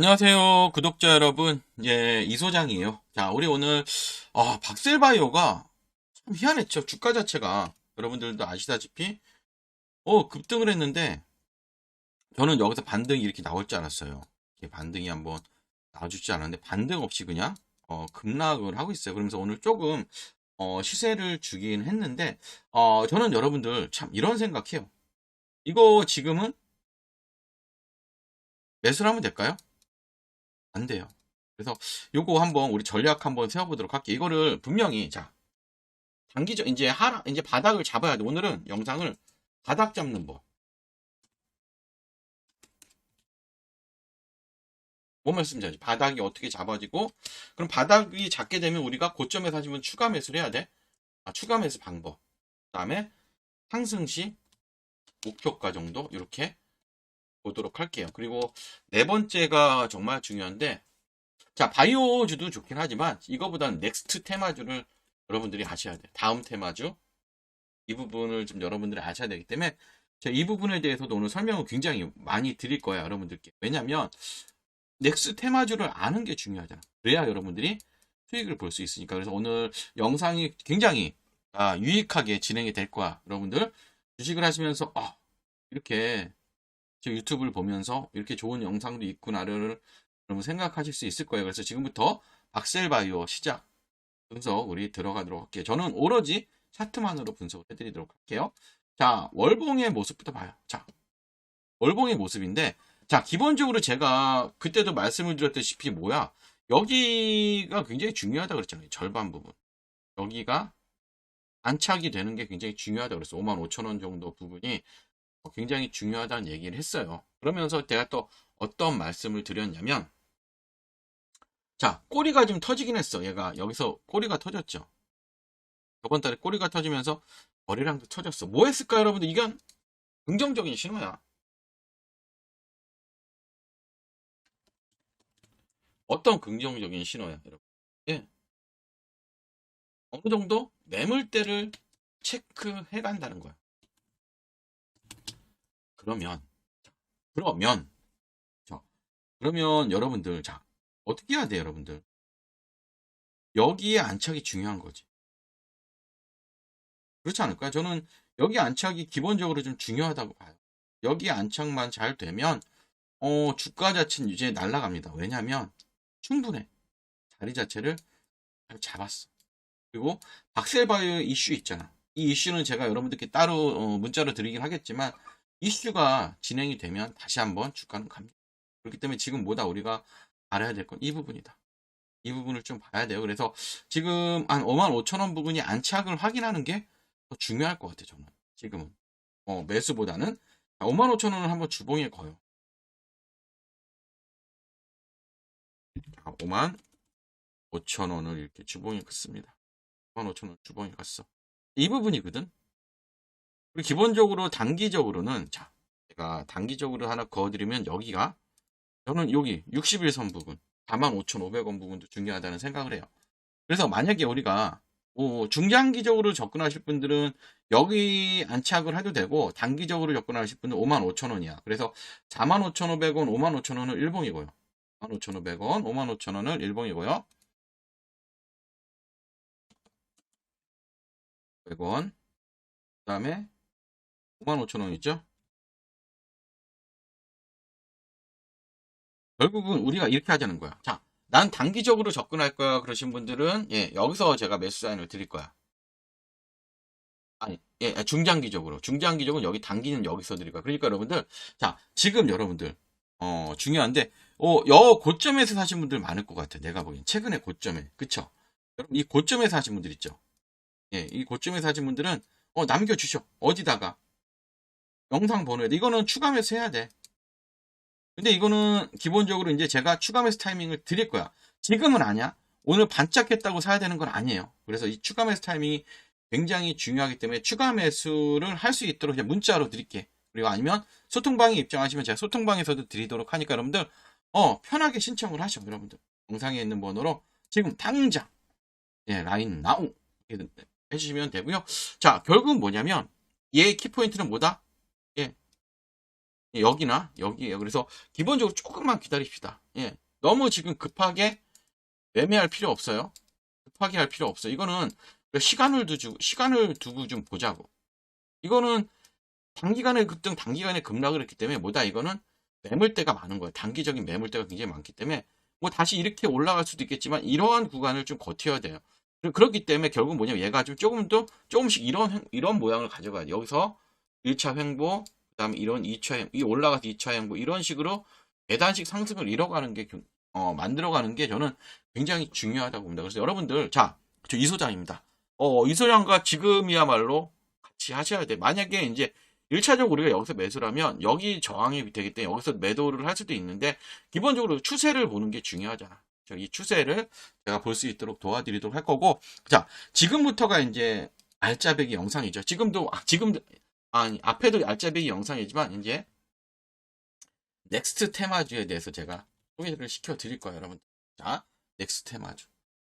안녕하세요, 구독자 여러분. 예, 이 소장이에요. 자, 우리 오늘, 아, 박셀바이오가 참 희한했죠. 주가 자체가. 여러분들도 아시다시피, 어, 급등을 했는데, 저는 여기서 반등이 이렇게 나올 줄 알았어요. 반등이 한번 나와주지 않았는데, 반등 없이 그냥, 어, 급락을 하고 있어요. 그러면서 오늘 조금, 어, 시세를 주긴 했는데, 어, 저는 여러분들 참 이런 생각해요. 이거 지금은 매수를 하면 될까요? 안 돼요. 그래서 요거 한번 우리 전략 한번 세워보도록 할게요. 이거를 분명히 자 단기적 이제 하락 이제 바닥을 잡아야 돼. 오늘은 영상을 바닥 잡는 법. 뭔 말씀인지 바닥이 어떻게 잡아지고 그럼 바닥이 잡게 되면 우리가 고점에 사시면 추가 매수를 해야 돼. 아, 추가 매수 방법. 그다음에 상승 시 목표가 정도 이렇게 보도록 할게요. 그리고 네 번째가 정말 중요한데, 자, 바이오주도 좋긴 하지만, 이거보다는 넥스트 테마주를 여러분들이 아셔야 돼요. 다음 테마주. 이 부분을 좀 여러분들이 아셔야 되기 때문에, 제가 이 부분에 대해서도 오늘 설명을 굉장히 많이 드릴 거예요, 여러분들께. 왜냐면, 넥스트 테마주를 아는 게 중요하잖아. 그래야 여러분들이 수익을 볼 수 있으니까. 그래서 오늘 영상이 굉장히 아, 유익하게 진행이 될 거야. 여러분들 주식을 하시면서, 아, 이렇게 제 유튜브를 보면서 이렇게 좋은 영상도 있구나를 여러분 생각하실 수 있을 거예요. 그래서 지금부터 박셀바이오 시작 분석 우리 들어가도록 할게요. 저는 오로지 차트만으로 분석을 해드리도록 할게요. 자, 월봉의 모습부터 봐요. 자, 월봉의 모습인데, 자, 기본적으로 제가 그때도 말씀을 드렸다시피 뭐야? 여기가 굉장히 중요하다 그랬잖아요. 절반 부분. 여기가 안착이 되는 게 굉장히 중요하다 그랬어. 5만 5천 원 정도 부분이 굉장히 중요하다는 얘기를 했어요. 그러면서 제가 또 어떤 말씀을 드렸냐면, 자, 꼬리가 좀 터지긴 했어. 얘가 여기서 꼬리가 터졌죠. 저번 달에 꼬리가 터지면서 머리랑도 터졌어. 뭐 했을까, 여러분들? 이건 긍정적인 신호야. 어떤 긍정적인 신호야, 여러분? 예. 어느 정도 매물대를 체크해 간다는 거야. 그러면, 그러면, 자, 그러면 여러분들, 자, 어떻게 해야 돼요, 여러분들? 여기에 안착이 중요한 거지. 그렇지 않을까요? 저는 여기 안착이 기본적으로 좀 중요하다고 봐요. 여기 안착만 잘 되면, 어, 주가 자체는 이제 날아갑니다. 왜냐면, 충분해. 자리 자체를 잘 잡았어. 그리고 박셀바이오 이슈 있잖아. 이 이슈는 제가 여러분들께 따로 어, 문자로 드리긴 하겠지만, 이슈가 진행이 되면 다시 한번 주가는 갑니다. 그렇기 때문에 지금 뭐다 우리가 알아야 될 건 이 부분이다. 이 부분을 좀 봐야 돼요. 그래서 지금 한 5만 5천 원 부분이 안착을 확인하는 게 더 중요할 것 같아요. 저는 지금은 어, 매수보다는 5만 5천 원을 한번 주봉에 거요. 5만 5천 원을 이렇게 주봉에 긋습니다. 5만 5천 원 주봉에 갔어. 이 부분이거든. 기본적으로 단기적으로는 자 제가 단기적으로 하나 그어드리면 여기가 저는 여기 61선 부분 45,500원 부분도 중요하다는 생각을 해요. 그래서 만약에 우리가 뭐 중장기적으로 접근하실 분들은 여기 안착을 해도 되고 단기적으로 접근하실 분은 55,000원이야. 그래서 45,500원, 55,000원은 일봉이고요. 45,500원, 55,000원을 일봉이고요. 100원. 그 다음에 55,000원 있죠? 결국은 우리가 이렇게 하자는 거야. 자, 난 단기적으로 접근할 거야. 그러신 분들은, 예, 여기서 제가 매수 사인을 드릴 거야. 아니, 예, 중장기적으로. 중장기적으로 여기 단기는 여기서 드릴 거야. 그러니까 여러분들, 자, 지금 여러분들, 어, 중요한데, 어, 여 고점에서 사신 분들 많을 것 같아. 내가 보기엔. 최근에 고점에. 그쵸? 여러분, 이 고점에서 사신 분들 있죠? 예, 이 고점에서 사신 분들은, 어, 남겨주셔. 어디다가. 영상 번호에. 이거는 추가 매수 해야 돼. 근데 이거는 기본적으로 이제 제가 추가 매수 타이밍을 드릴 거야. 지금은 아니야. 오늘 반짝했다고 사야 되는 건 아니에요. 그래서 이 추가 매수 타이밍이 굉장히 중요하기 때문에 추가 매수를 할 수 있도록 그냥 문자로 드릴게. 그리고 아니면 소통방에 입장하시면 제가 소통방에서도 드리도록 하니까 여러분들 어 편하게 신청을 하셔 여러분들 영상에 있는 번호로 지금 당장 예 라인 나우 해주시면 되고요. 자 결국은 뭐냐면 얘 키포인트는 뭐다? 예 예, 여기나 여기에요. 그래서 기본적으로 조금만 기다립시다. 예. 너무 지금 급하게 매매할 필요 없어요. 급하게 할 필요 없어요. 이거는 시간을 두고 시간을 두고 좀 보자고. 이거는 단기간에 급등, 단기간에 급락을 했기 때문에 뭐다 이거는 매물대가 많은 거예요. 단기적인 매물대가 굉장히 많기 때문에 뭐 다시 이렇게 올라갈 수도 있겠지만 이러한 구간을 좀 버텨야 돼요. 그렇기 때문에 결국 뭐냐면 얘가 좀 조금 더 조금씩 이런 횡- 이런 모양을 가져가야 돼. 여기서 1차 횡보, 그 다음에 이런 2차 횡, 이 올라가서 2차 횡보 이런 식으로 계단식 상승을 이뤄가는 게 경- 어, 만들어가는 게 저는 굉장히 중요하다고 봅니다. 그래서 여러분들 자, 저 이소장입니다. 어, 이소장과 지금이야말로 같이 하셔야 돼. 만약에 이제 1차적으로 우리가 여기서 매수를 하면 여기 저항이 되기 때문에 여기서 매도를 할 수도 있는데 기본적으로 추세를 보는 게 중요하잖아. 저이 추세를 제가 볼 수 있도록 도와드리도록 할 거고 자 지금부터가 이제 알짜배기 영상이죠. 지금도 아, 지금도 아니 앞에도 알짜배기 영상이지만 이제 넥스트 테마주에 대해서 제가 소개를 시켜 드릴 거예요, 여러분. 자 넥스트 테마주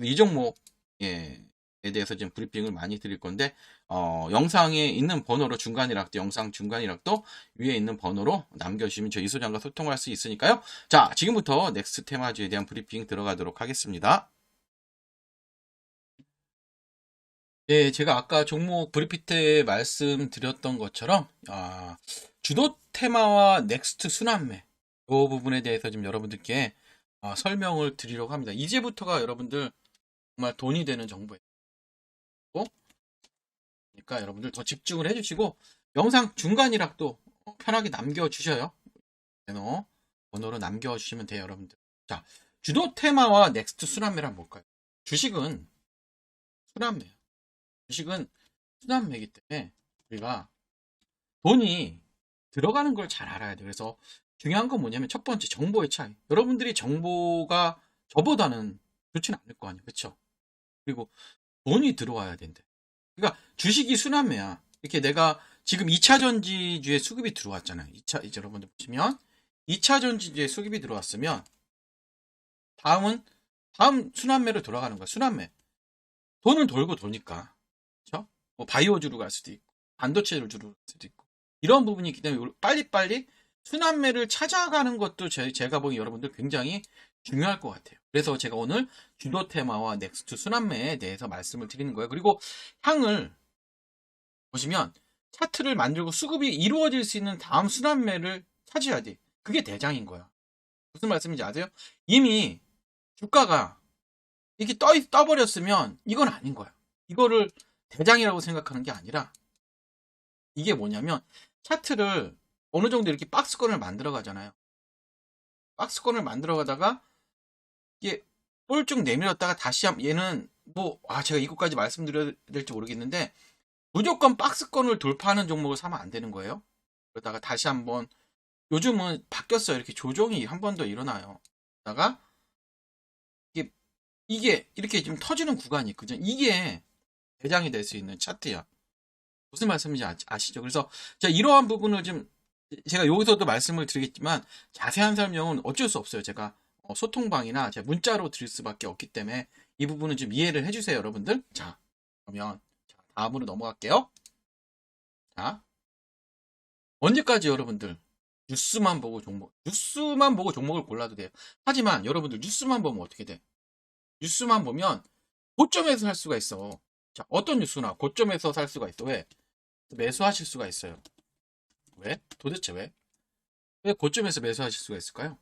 이 종목 예. 에 대해서 지금 브리핑을 많이 드릴 건데 어, 영상에 있는 번호로 중간이락도 영상 중간이락도 위에 있는 번호로 남겨주시면 저희 이소장과 소통할 수 있으니까요. 자, 지금부터 넥스트 테마주에 대한 브리핑 들어가도록 하겠습니다. 네, 제가 아까 종목 브리핑 때 말씀드렸던 것처럼 아, 주도 테마와 넥스트 순환매 이 부분에 대해서 좀 여러분들께 아, 설명을 드리려고 합니다. 이제부터가 여러분들 정말 돈이 되는 정보예요. 그러니까 여러분들 더 집중을 해주시고 영상 중간이락도 편하게 남겨주셔요. 번호, 번호로 남겨주시면 돼요, 여러분들. 자, 주도 테마와 넥스트 순환매란 뭘까요? 주식은 순환매예요. 주식은 순환매이기 때문에 우리가 돈이 들어가는 걸 잘 알아야 돼요. 그래서 중요한 건 뭐냐면 첫 번째 정보의 차이. 여러분들이 정보가 저보다는 좋지는 않을 거 아니에요. 그렇죠? 그리고 돈이 들어와야 된대. 그러니까 주식이 순환매야. 이렇게 내가 지금 2차 전지주에 수급이 들어왔잖아요. 2차 이제 여러분들 보시면 2차 전지주에 수급이 들어왔으면 다음은 다음 순환매로 돌아가는 거야. 순환매. 돈은 돌고 도니까. 뭐 바이오주로 갈 수도 있고 반도체를 주로 갈 수도 있고 이런 부분이 있기 때문에 빨리빨리 순환매를 찾아가는 것도 제, 제가 보기 여러분들 굉장히 중요할 것 같아요. 그래서 제가 오늘 주도 테마와 넥스트 순환매에 대해서 말씀을 드리는 거예요. 그리고 향을 보시면 차트를 만들고 수급이 이루어질 수 있는 다음 순환매를 찾아야 돼. 그게 대장인 거야. 무슨 말씀인지 아세요? 이미 주가가 이렇게 떠, 떠버렸으면 이건 아닌 거야. 이거를 대장이라고 생각하는 게 아니라 이게 뭐냐면 차트를 어느 정도 이렇게 박스권을 만들어 가잖아요. 박스권을 만들어 가다가 이게 볼쭉 내밀었다가 다시 한 얘는 뭐 아 제가 이것까지 말씀드려야 될지 모르겠는데 무조건 박스권을 돌파하는 종목을 사면 안 되는 거예요. 그러다가 다시 한번 요즘은 바뀌었어요. 이렇게 조정이 한 번 더 일어나요. 그러다가 이게 이게 이렇게 좀 터지는 구간이 있거든요. 이게 대장이 될 수 있는 차트야. 무슨 말씀인지 아, 시죠 그래서 자 이러한 부분을 좀 제가 여기서도 말씀을 드리겠지만 자세한 설명은 어쩔 수 없어요. 제가 어, 소통방이나 제가 문자로 드릴 수밖에 없기 때문에 이 부분은 좀 이해를 해주세요, 여러분들. 자, 그러면 자, 다음으로 넘어갈게요. 자, 언제까지 여러분들 뉴스만 보고 종목, 뉴스만 보고 종목을 골라도 돼요. 하지만 여러분들 뉴스만 보면 어떻게 돼? 뉴스만 보면 고점에서 살 수가 있어. 자, 어떤 뉴스나 고점에서 살 수가 있어. 왜? 매수하실 수가 있어요. 왜? 도대체 왜? 왜 고점에서 매수하실 수가 있을까요?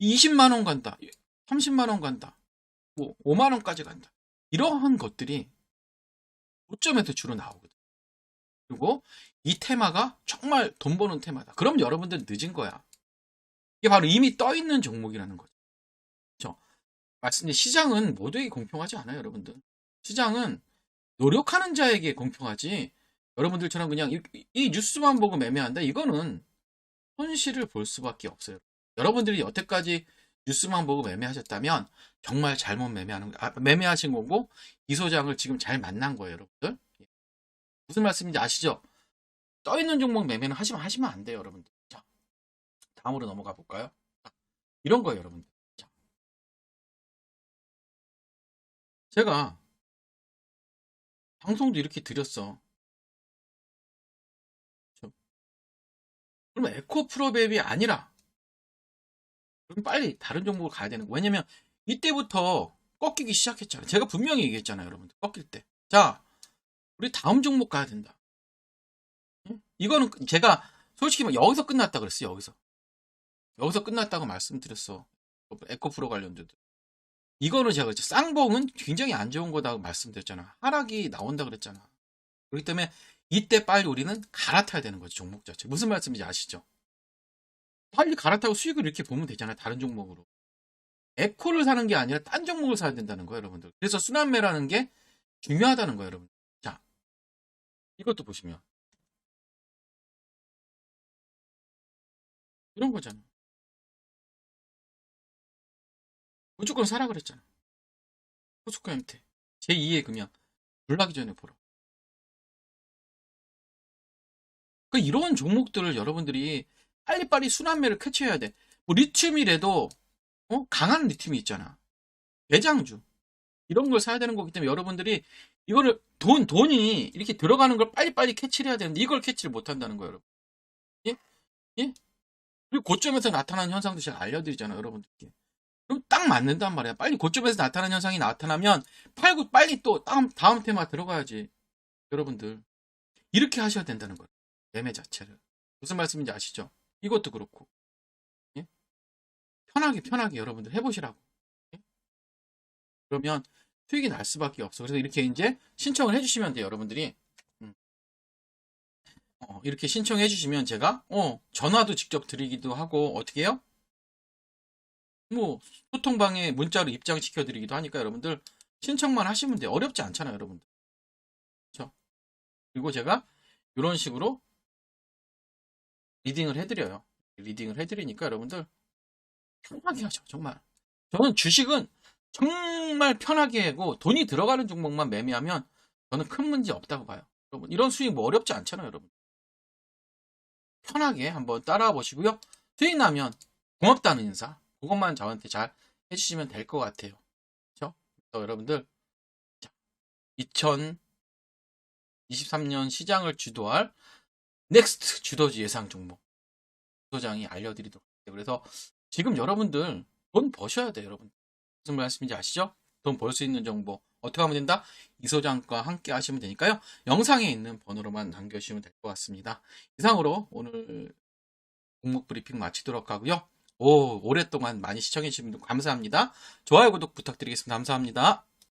20만 원 간다. 30만 원 간다. 뭐 5만 원까지 간다. 이러한 것들이 고점에서 주로 나오거든. 그리고 이 테마가 정말 돈 버는 테마다. 그럼 여러분들 늦은 거야. 이게 바로 이미 떠 있는 종목이라는 거죠. 말씀드린 시장은 모두에게 공평하지 않아요, 여러분들. 시장은 노력하는 자에게 공평하지. 여러분들처럼 그냥 이, 이 뉴스만 보고 매매한다. 이거는 손실을 볼 수밖에 없어요. 여러분들이 여태까지 뉴스만 보고 매매하셨다면 정말 잘못 매매하는 아, 매매하신 거고 이 소장을 지금 잘 만난 거예요, 여러분들. 무슨 말씀인지 아시죠? 떠 있는 종목 매매는 하시면 하시면 안 돼요, 여러분들. 자, 다음으로 넘어가 볼까요? 이런 거예요, 여러분들. 제가 방송도 이렇게 드렸어. 그러면 에코 프로맵이 아니라 그럼 빨리 다른 종목을 가야 되는 거. 왜냐면 이때부터 꺾이기 시작했잖아요. 제가 분명히 얘기했잖아요, 여러분들. 꺾일 때. 자, 우리 다음 종목 가야 된다. 응? 이거는 제가 솔직히 막 여기서 끝났다 그랬어요, 여기서. 여기서 끝났다고 말씀드렸어. 에코프로 관련주도. 이거는 제가 쌍봉은 굉장히 안 좋은 거다고 말씀드렸잖아. 하락이 나온다 그랬잖아. 그렇기 때문에 이때 빨리 우리는 갈아타야 되는 거지, 종목 자체. 무슨 말씀인지 아시죠? 빨리 갈아타고 수익을 이렇게 보면 되잖아요, 다른 종목으로. 에코를 사는 게 아니라 딴 종목을 사야 된다는 거예요, 여러분들. 그래서 순환매라는 게 중요하다는 거예요, 여러분. 자, 이것도 보시면. 이런 거잖아. 무조건 사라 그랬잖아. 포스코 MT. 제2의 금연. 불나기 전에 보라. 그 이런 종목들을 여러분들이 빨리빨리 순환매를 캐치해야 돼. 뭐 리튬이라도 어? 강한 리튬이 있잖아. 대장주. 이런 걸 사야 되는 거기 때문에 여러분들이 이거를 돈 돈이 이렇게 들어가는 걸 빨리빨리 캐치를 해야 되는데 이걸 캐치를 못 한다는 거예요, 여러분. 예? 예? 그리고 고점에서 나타나는 현상도 제가 알려드리잖아요, 여러분들께. 딱 맞는단 말이야. 빨리 고점에서 나타나는 현상이 나타나면 팔고 빨리 또 다음, 다음 테마 들어가야지. 여러분들. 이렇게 하셔야 된다는 거예요. 매매 자체를. 무슨 말씀인지 아시죠? 이것도 그렇고. 예? 편하게, 편하게 여러분들 해보시라고. 예? 그러면 수익이 날 수밖에 없어. 그래서 이렇게 이제 신청을 해주시면 돼요, 여러분들이. 음. 어, 이렇게 신청해 주시면 제가, 어, 전화도 직접 드리기도 하고, 어떻게 해요? 뭐 소통방에 문자로 입장시켜 드리기도 하니까 여러분들 신청만 하시면 돼요. 어렵지 않잖아요, 여러분들. 그렇죠? 그리고 제가 이런 식으로 리딩을 해드려요. 리딩을 해드리니까 여러분들 편하게 하죠, 정말. 저는 주식은 정말 편하게 하고 돈이 들어가는 종목만 매매하면 저는 큰 문제 없다고 봐요. 여러분 이런 수익 뭐 어렵지 않잖아요, 여러분. 편하게 한번 따라와 보시고요. 수익 나면 고맙다는 인사. 그것만 저한테 잘 해주시면 될 것 같아요. 그렇죠? 그래서 여러분들 2023년 시장을 주도할 넥스트 주도지 예상 종목 소장이 알려드리도록 할게요. 그래서 지금 여러분들 돈 버셔야 돼요, 여러분. 무슨 말씀인지 아시죠? 돈 벌 수 있는 정보 어떻게 하면 된다? 이 소장과 함께 하시면 되니까요. 영상에 있는 번호로만 남겨주시면 될 것 같습니다. 이상으로 오늘 종목 브리핑 마치도록 하고요. 오, 오랫동안 많이 시청해주신 분들 감사합니다. 좋아요, 구독 부탁드리겠습니다. 감사합니다.